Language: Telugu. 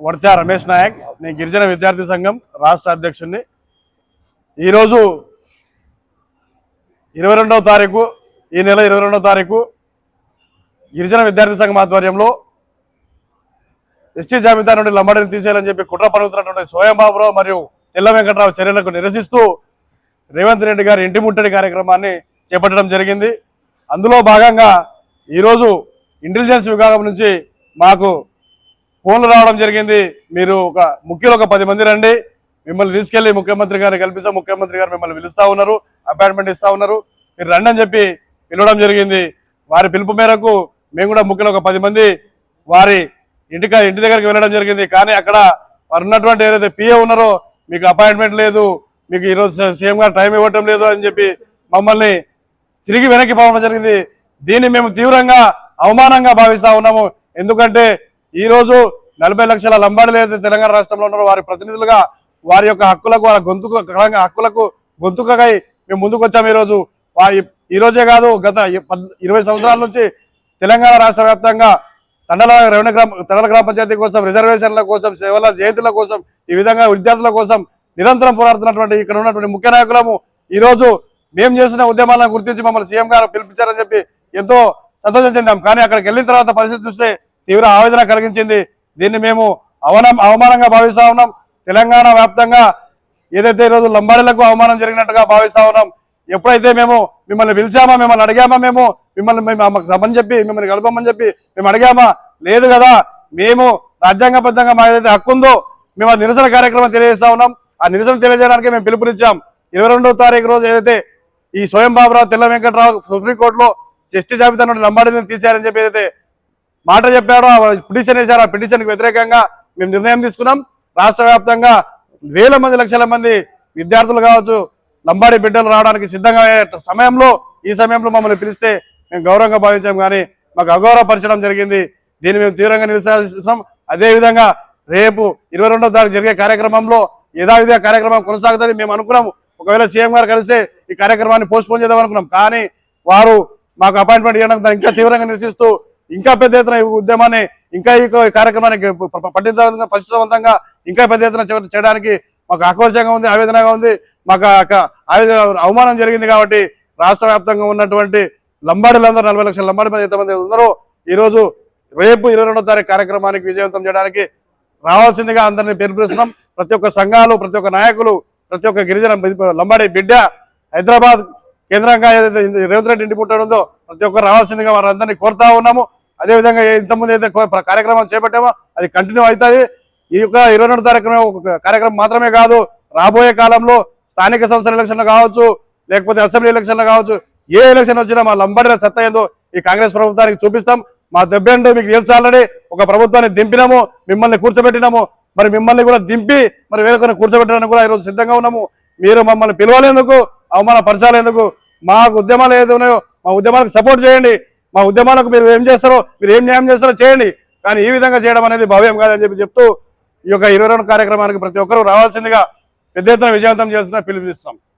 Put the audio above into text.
వర్త్యా రమేష్ నాయక్ నేను గిరిజన విద్యార్థి సంఘం రాష్ట్ర అధ్యక్షుడిని ఈరోజు ఇరవై రెండవ తారీఖు ఈ నెల ఇరవై రెండవ తారీఖు గిరిజన విద్యార్థి సంఘం ఆధ్వర్యంలో ఎస్టీ జాబితా నుండి లంబడిని తీసేయాలని చెప్పి కుట్ర పలుకుతున్నటువంటి స్వయం బాబురావు మరియు ఎల్ల వెంకటరావు చర్యలకు నిరసిస్తూ రేవంత్ రెడ్డి గారి ఇంటి ముట్టడి కార్యక్రమాన్ని చేపట్టడం జరిగింది. అందులో భాగంగా ఈరోజు ఇంటెలిజెన్స్ విభాగం నుంచి మాకు ఫోన్లు రావడం జరిగింది. మీరు ఒక ముఖ్యులు ఒక పది మంది రండి. మిమ్మల్ని తీసుకెళ్ళి ముఖ్యమంత్రి గారిని కల్పిస్తాం. ముఖ్యమంత్రి గారు మిమ్మల్ని పిలుస్తా ఉన్నారు. అపాయింట్మెంట్ ఇస్తా ఉన్నారు. మీరు రండి అని చెప్పి పిలవడం జరిగింది. వారి పిలుపు మేరకు మేము కూడా ముఖ్యులు ఒక పది మంది వారి ఇంటికి ఇంటి దగ్గరికి వెళ్ళడం జరిగింది. కానీ అక్కడ వారు ఉన్నటువంటి ఏదైతే పిఏ ఉన్నారో మీకు అపాయింట్మెంట్ లేదు. మీకు ఈరోజు సీఎం గారు టైం ఇవ్వటం లేదు అని చెప్పి మమ్మల్ని తిరిగి వెనక్కి పోవడం జరిగింది. దీన్ని మేము తీవ్రంగా అవమానంగా భావిస్తా ఉన్నాము. ఎందుకంటే ఈ రోజు నలభై లక్షల లంబాడీలు ఏదైతే తెలంగాణ రాష్ట్రంలో ఉన్నారో వారి ప్రతినిధులుగా వారి యొక్క హక్కులకు వారి గొంతుకు హక్కులకు గొంతుకై మేము ముందుకు వచ్చాము ఈరోజు. వారి ఈ రోజే కాదు గత ఇరవై సంవత్సరాల నుంచి తెలంగాణ రాష్ట్ర వ్యాప్తంగా తండల రెవెన్యూ గ్రామ తండల గ్రామ పంచాయతీ కోసం రిజర్వేషన్ల కోసం సేవల జయంతుల కోసం ఈ విధంగా విద్యార్థుల కోసం నిరంతరం పోరాడుతున్నటువంటి ఇక్కడ ఉన్నటువంటి ముఖ్య నాయకులము. ఈ రోజు మేము చేస్తున్న ఉద్యమాలను గుర్తించి మమ్మల్ని సీఎం గారు పిలిపించారని చెప్పి ఎంతో సంతోషం చెందాం. కానీ అక్కడికి వెళ్ళిన తర్వాత పరిస్థితి చూస్తే తీవ్ర ఆవేదన కలిగించింది. దీన్ని మేము అవనం అవమానంగా భావిస్తా ఉన్నాం. తెలంగాణ వ్యాప్తంగా ఏదైతే ఈరోజు లంబాడీలకు అవమానం జరిగినట్టుగా భావిస్తా ఉన్నాం ఎప్పుడైతే మేము మిమ్మల్ని పిలిచామా మిమ్మల్ని అడిగామా మేము మిమ్మల్ని మేము రమ్మని చెప్పి మిమ్మల్ని కలపమని చెప్పి మేము అడిగామా? లేదు కదా. మేము రాజ్యాంగబద్ధంగా మా ఏదైతే హక్కు ఉందో మేము ఆ నిరసన కార్యక్రమం తెలియజేస్తా ఉన్నాం. ఆ నిరసన తెలియజేయడానికి మేము పిలుపునిచ్చాం. ఇరవై రెండవ తారీఖు రోజు ఏదైతే ఈ స్వయం బాబురావు తెల్ల వెంకటరావు సుప్రీంకోర్టులో జస్టిస్ జాబితా నుండి లంబాడీని తీసేయాలని చెప్పి ఏదైతే మాట చెప్పారో పిటిషన్ వేశారు ఆ పిటిషన్కి వ్యతిరేకంగా మేము నిర్ణయం తీసుకున్నాం. రాష్ట్ర వ్యాప్తంగా వేల మంది లక్షల మంది విద్యార్థులు కావచ్చు లంబాడి బిడ్డలు రావడానికి సిద్ధంగా అయ్యే సమయంలో ఈ సమయంలో మమ్మల్ని పిలిస్తే మేము గౌరవంగా భావించాం. కానీ మాకు అగౌరవపరచడం జరిగింది. దీన్ని మేము తీవ్రంగా నిరసిస్తున్నాం. అదేవిధంగా రేపు ఇరవై రెండో తారీఖు జరిగే కార్యక్రమంలో యథావిధిగా కార్యక్రమం కొనసాగుతుంది మేము అనుకున్నాం. ఒకవేళ సీఎం గారు కలిస్తే ఈ కార్యక్రమాన్ని పోస్ట్పోన్ చేద్దాం అనుకున్నాం. కానీ వారు మాకు అపాయింట్మెంట్ ఇవ్వడం ఇంకా తీవ్రంగా నిరసిస్తూ ఇంకా పెద్ద ఎత్తున ఈ ఉద్యమాన్ని ఇంకా ఈ కార్యక్రమానికి ప- ప- పట్టించవంతంగా పరిశుభ్రవంతంగా ఇంకా పెద్ద ఎత్తున చేయడానికి మాకు ఆక్రోశంగా ఉంది ఆవేదనగా ఉంది. మాకు అవమానం జరిగింది కాబట్టి రాష్ట్ర వ్యాప్తంగా ఉన్నటువంటి లంబాడీలందరూ నలభై లక్షల లంబాడి మంది ఎంతమంది ఉన్నారో ఈరోజు రేపు ఇరవై రెండో తారీఖు కార్యక్రమానికి విజయవంతం చేయడానికి రావాల్సిందిగా అందరినీ పిలుపునిస్తున్నాం ప్రతి ఒక్క సంఘాలు ప్రతి ఒక్క నాయకులు ప్రతి ఒక్క గిరిజన లంబాడి బిడ్డ హైదరాబాద్ కేంద్రంగా ఏదైతే రేవంత్ రెడ్డి ఇంటి ప్రతి ఒక్కరు రావాల్సిందిగా వారందరినీ కోరుతా ఉన్నాము. అదేవిధంగా ఇంతకుముందు ఏదైతే కార్యక్రమం చేపట్టామో అది కంటిన్యూ అవుతుంది. ఈ యొక్క ఇరవై రెండు తారీఖున ఒక కార్యక్రమం మాత్రమే కాదు రాబోయే కాలంలో స్థానిక సంస్థల ఎలక్షన్లు కావచ్చు లేకపోతే అసెంబ్లీ ఎలక్షన్లు కావచ్చు ఏ ఎలక్షన్ వచ్చినా మా లంబడిన సత్తా ఏందో ఈ కాంగ్రెస్ ప్రభుత్వానికి చూపిస్తాం. మా దెబ్బేంటో మీకు తెలుసు ఆల్రెడీ? ఒక ప్రభుత్వాన్ని దింపినాము మిమ్మల్ని కూర్చోబెట్టినాము మరి మిమ్మల్ని కూడా దింపి మరి వేరొకరిని కూర్చోబెట్టడానికి కూడా ఈరోజు సిద్ధంగా ఉన్నాము. మీరు మమ్మల్ని పిలవాలేందుకు అవమాన పరచాలేందుకు ఉద్యమాలు ఏదో ఉన్నాయో మా ఉద్యమాలకు సపోర్ట్ చేయండి. మా ఉద్యమాలకు మీరు ఏం చేస్తారో మీరు ఏం న్యాయం చేస్తారో చేయండి. కానీ ఈ విధంగా చేయడం అనేది భావ్యం కాదని చెప్పి చెప్తూ ఈ యొక్క ఇరవై రెండు కార్యక్రమానికి ప్రతి ఒక్కరూ రావాల్సిందిగా పెద్ద ఎత్తున విజయవంతం చేస్తున్న పిలుపునిస్తాం